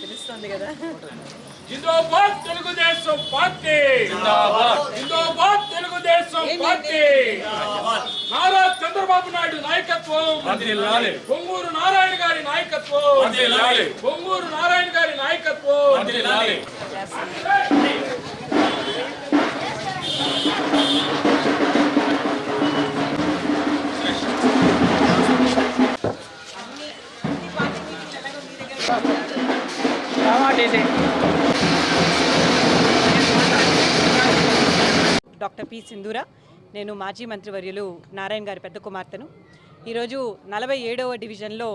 తెలుస్తుంది కదా. జిందాబాద్ తెలుగుదేశం పార్టీ. జిందాబాద్. జిందాబాద్ తెలుగుదేశం పార్టీ. నారా చంద్రబాబు నాయుడు నాయకత్వం. పొంగూరు నారాయణ గారి నాయకత్వం. పొంగూరు నారాయణ గారి నాయకత్వం. డాక్టర్ పి సింధూర నేను మాజీ మంత్రివర్యులు నారాయణ గారి పెద్ద కుమార్తెను. ఈరోజు నలభై ఏడవ డివిజన్లో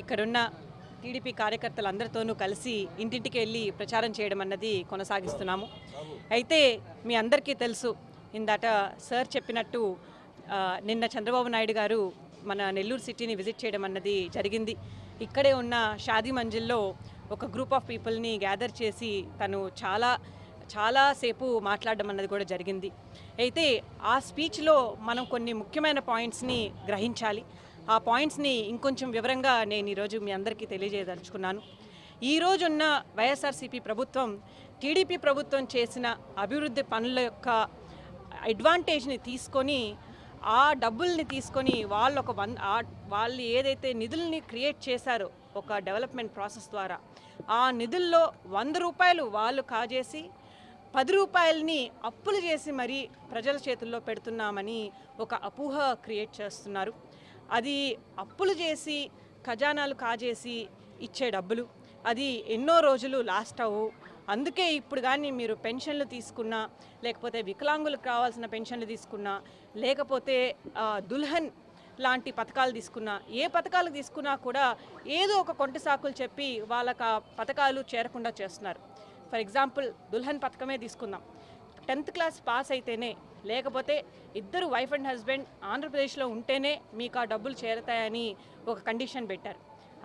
ఇక్కడున్న టీడీపీ కార్యకర్తలందరితోనూ కలిసి ఇంటింటికి వెళ్ళి ప్రచారం చేయడం అన్నది కొనసాగిస్తున్నాము. అయితే మీ అందరికీ తెలుసు ఇందాట సార్ చెప్పినట్టు నిన్న చంద్రబాబు నాయుడు గారు మన నెల్లూరు సిటీని విజిట్ చేయడం అన్నది జరిగింది. ఇక్కడే ఉన్న షాదీ మంజిల్లో ఒక గ్రూప్ ఆఫ్ పీపుల్ని గ్యాదర్ చేసి తను చాలా చాలాసేపు మాట్లాడడం అన్నది కూడా జరిగింది. అయితే ఆ స్పీచ్లో మనం కొన్ని ముఖ్యమైన పాయింట్స్ని గ్రహించాలి. ఆ పాయింట్స్ని ఇంకొంచెం వివరంగా నేను ఈరోజు మీ అందరికీ తెలియజేయదలుచుకున్నాను. ఈ రోజున్న వైఎస్ఆర్సీపీ ప్రభుత్వం టీడీపీ ప్రభుత్వం చేసిన అభివృద్ధి పనుల యొక్క అడ్వాంటేజ్ని తీసుకొని ఆ డబ్బుల్ని తీసుకొని వాళ్ళు ఒక వన్ వాళ్ళు ఏదైతే నిధుల్ని క్రియేట్ చేశారో ఒక డెవలప్మెంట్ ప్రాసెస్ ద్వారా ఆ నిధుల్లో వంద రూపాయలు వాళ్ళు కాజేసి పది రూపాయలని అప్పులు చేసి మరీ ప్రజల చేతుల్లో పెడుతున్నామని ఒక అపోహ క్రియేట్ చేస్తున్నారు. అది అప్పులు చేసి ఖజానాలు కాజేసి ఇచ్చే డబ్బులు. అది ఎన్నో రోజులు లాస్ట్ అవ్వు. అందుకే ఇప్పుడు కానీ మీరు పెన్షన్లు తీసుకున్నా లేకపోతే వికలాంగులకు కావాల్సిన పెన్షన్లు తీసుకున్నా లేకపోతే దుల్హన్ లాంటి పథకాలు తీసుకున్నా ఏ పథకాలు తీసుకున్నా కూడా ఏదో ఒక కొంట సాకులు చెప్పి వాళ్ళకి ఆ పథకాలు చేరకుండా చేస్తున్నారు. ఫర్ ఎగ్జాంపుల్ దుల్హన్ పథకమే తీసుకుందాం. టెన్త్ క్లాస్ పాస్ అయితేనే లేకపోతే ఇద్దరు వైఫ్ అండ్ హస్బెండ్ ఆంధ్రప్రదేశ్లో ఉంటేనే మీకు ఆ డబ్బులు చేరతాయని ఒక కండిషన్ పెట్టారు.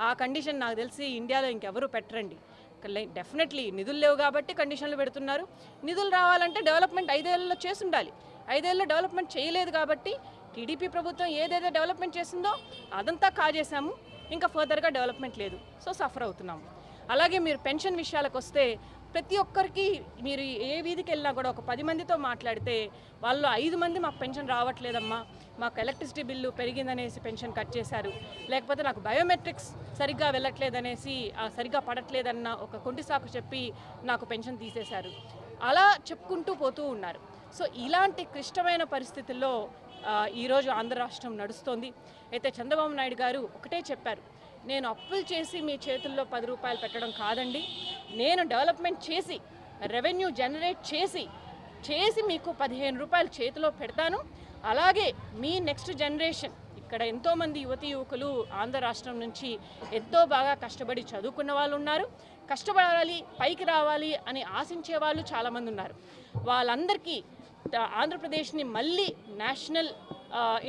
ఆ కండిషన్ నాకు తెలిసి ఇండియాలో ఇంకెవరు పెట్టరండి. డెఫినెట్లీ నిధులు లేవు కాబట్టి కండిషన్లు పెడుతున్నారు. నిధులు రావాలంటే డెవలప్మెంట్ ఐదేళ్ళలో చేసి ఉండాలి ఐదేళ్ళలో డెవలప్మెంట్ చేయలేదు కాబట్టి టీడీపీ ప్రభుత్వం ఏదైతే డెవలప్మెంట్ చేసిందో అదంతా కాజేశాము. ఇంకా ఫర్దర్గా డెవలప్మెంట్ లేదు. సో సఫర్ అవుతున్నాము. అలాగే మీరు పెన్షన్ విషయాలకు వస్తే ప్రతి ఒక్కరికి మీరు ఏ వీధికి వెళ్ళినా కూడా ఒక పది మందితో మాట్లాడితే వాళ్ళు ఐదు మంది మాకు పెన్షన్ రావట్లేదమ్మా. మాకు ఎలక్ట్రిసిటీ బిల్లు పెరిగిందనేసి పెన్షన్ కట్ చేశారు. లేకపోతే నాకు బయోమెట్రిక్స్ సరిగ్గా వెళ్ళట్లేదనేసి సరిగ్గా పడట్లేదన్న ఒక కొంటి సాకు చెప్పి నాకు పెన్షన్ తీసేశారు. అలా చెప్పుకుంటూ పోతూ ఉన్నారు. సో ఇలాంటి క్లిష్టమైన పరిస్థితుల్లో ఈరోజు ఆంధ్ర రాష్ట్రం నడుస్తోంది. అయితే చంద్రబాబు నాయుడు గారు ఒకటే చెప్పారు. నేను అప్పులు చేసి మీ చేతుల్లో పది రూపాయలు పెట్టడం కాదండి. నేను డెవలప్మెంట్ చేసి రెవెన్యూ జనరేట్ చేసి చేసి మీకు పదిహేను రూపాయలు చేతిలో పెడతాను. అలాగే మీ నెక్స్ట్ జనరేషన్ ఇక్కడ ఎంతోమంది యువతి యువకులు ఆంధ్ర రాష్ట్రం నుంచి ఎంతో బాగా కష్టపడి చదువుకున్న వాళ్ళు ఉన్నారు. కష్టపడాలి పైకి రావాలి అని ఆశించే వాళ్ళు చాలామంది ఉన్నారు. వాళ్ళందరికీ ఆంధ్రప్రదేశ్ని మళ్ళీ నేషనల్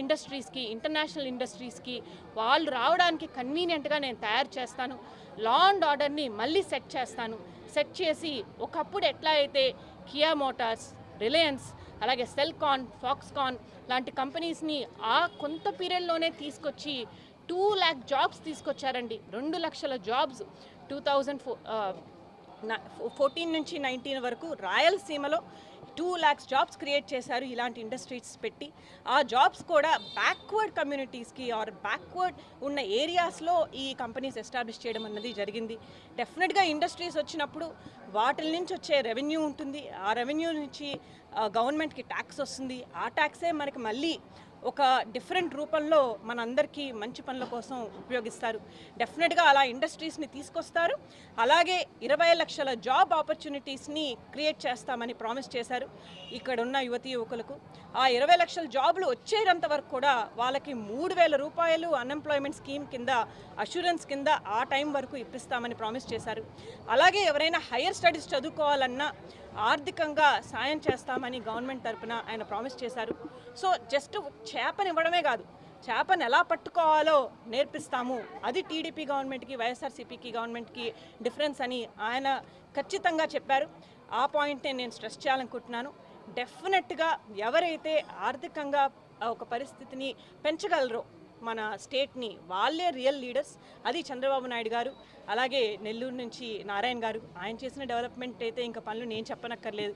ఇండస్ట్రీస్కి ఇంటర్నేషనల్ ఇండస్ట్రీస్కి వాళ్ళు రావడానికి కన్వీనియంట్గా నేను తయారు చేస్తాను. లా అండ్ ఆర్డర్ని మళ్ళీ సెట్ చేస్తాను. సెట్ చేసి ఒకప్పుడు ఎట్లా అయితే కియా మోటార్స్ రిలయన్స్ అలాగే సెల్కాన్ ఫాక్స్కాన్ లాంటి కంపెనీస్ని ఆ కొంత పీరియడ్లోనే తీసుకొచ్చి టూ ల్యాక్ జాబ్స్ తీసుకొచ్చారండి. రెండు లక్షల jobs two thousand four fourteen నుంచి నైన్టీన్ వరకు రాయలసీమలో టూ ల్యాక్స్ జాబ్స్ క్రియేట్ చేశారు ఇలాంటి ఇండస్ట్రీస్ పెట్టి. ఆ జాబ్స్ కూడా బ్యాక్వర్డ్ కమ్యూనిటీస్కి ఆర్ బ్యాక్వర్డ్ ఉన్న ఏరియాస్లో ఈ కంపెనీస్ ఎస్టాబ్లిష్ చేయడం అన్నది జరిగింది. డెఫినెట్గా ఇండస్ట్రీస్ వచ్చినప్పుడు వాటి నుంచి వచ్చే రెవెన్యూ ఉంటుంది. ఆ రెవెన్యూ నుంచి గవర్నమెంట్కి ట్యాక్స్ వస్తుంది. ఆ ట్యాక్సే మనకి మళ్ళీ ఒక డిఫరెంట్ రూపంలో మనందరికీ మంచి పనుల కోసం ఉపయోగిస్తారు. డెఫినెట్గా అలా ఇండస్ట్రీస్ని తీసుకొస్తారు. అలాగే ఇరవై లక్షల జాబ్ ఆపర్చునిటీస్ని క్రియేట్ చేస్తామని ప్రామిస్ చేశారు ఇక్కడ ఉన్న యువతీ యువకులకు. ఆ ఇరవై లక్షల జాబులు వచ్చేంత వరకు కూడా వాళ్ళకి మూడు వేల రూపాయలు అన్ఎంప్లాయ్మెంట్ స్కీమ్ కింద అష్యూరెన్స్ కింద ఆ టైం వరకు ఇప్పిస్తామని ప్రామిస్ చేశారు. అలాగే ఎవరైనా హయ్యర్ స్టడీస్ చదువుకోవాలన్నా ఆర్థికంగా సాయం చేస్తామని గవర్నమెంట్ తరపున ఆయన ప్రామిస్ చేశారు. సో జస్ట్ చేపని ఇవ్వడమే కాదు. చేపను ఎలా పట్టుకోవాలో నేర్పిస్తాము. అది టీడీపీ గవర్నమెంట్కి వైఎస్ఆర్సీపీకి గవర్నమెంట్కి డిఫరెన్స్ అని ఆయన ఖచ్చితంగా చెప్పారు. ఆ పాయింట్ని నేను స్ట్రెస్ చేయాలనుకుంటున్నాను. డెఫినెట్గా ఎవరైతే ఆర్థికంగా ఒక పరిస్థితిని పెంచగలరో మన స్టేట్ని వాళ్ళే రియల్ లీడర్స్ అది చంద్రబాబు నాయుడు గారు అలాగే నెల్లూరు నుంచి నారాయణ గారు ఆయన చేసిన డెవలప్మెంట్ అయితే ఇంకా పనులు నేను చెప్పనక్కర్లేదు.